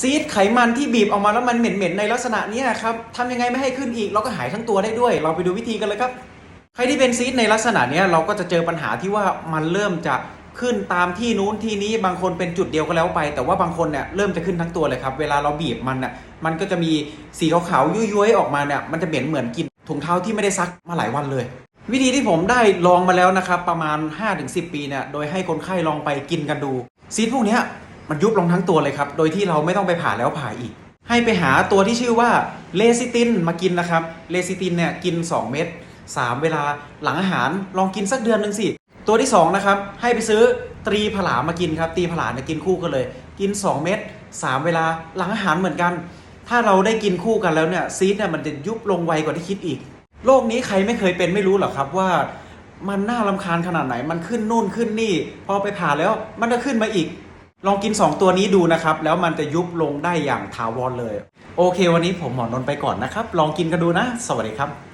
ซีดไขมันที่บีบออกมาแล้วมันเหม็นๆในลักษณะนี้ยครับทำยังไงไม่ให้ขึ้นอีกเราก็หายทั้งตัวได้ด้วย เราไปดูวิธีกันเลยครับ ใครที่เป็นซีดในลักษณะนี้เราก็จะเจอปัญหาที่ว่ามันเริ่มจะขึ้นตามที่นู้นที่นี้บางคนเป็นจุดเดียวก็แล้วไป แต่ว่าบางคนเนี่ยเริ่มจะขึ้นทั้งตัวเลยครับเวลาเราบีบมันน่ะมันก็จะมีสีขาวๆยุ้ยๆออกมาเนี่ยมันจะเหม็นเหมือนกินถุงเท้าที่ไม่ได้ซักมาหลายวันเลย วิธีที่ผมได้ลองมาแล้วนะครับประมาณ 5-10 ปีเนี่ยโดยให้คนไข้ลองไปกินกันดูซีดพวกนี้ มันยุบลงทั้งตัวเลยครับ โดยที่เราไม่ต้องไปผ่าแล้วผ่าอีก ให้ไปหาตัวที่ชื่อว่าเลซิตินมากินนะครับ เลซิตินเนี่ยกิน 2 เม็ด3 เวลาหลังอาหารลองกินสักเดือนหนึ่งสิ ตัวที่ 2 นะครับ ให้ไปซื้อตรีผลามากินครับ ตรีผลาเนี่ยกินคู่กันเลย กิน 2 เม็ด3 เวลาหลังอาหารเหมือนกัน ถ้าเราได้กินคู่กันแล้วเนี่ยซีดเนี่ยมันจะยุบลงไวกว่าที่คิดอีก โรคนี้ใครไม่เคยเป็นไม่รู้หรอกครับว่ามันน่าลำคาญขนาดไหน มันขึ้นนู่นขึ้นนี่ พอไปผ่าแล้วมันก็ขึ้นมาอีก ลองกิน 2 ตัวนี้ดูนะครับ แล้วมันจะยุบลงได้อย่างถาวรเลย โอเค วันนี้ผมหมอนนไปก่อนนะครับ ลองกินกันดูนะ สวัสดีครับ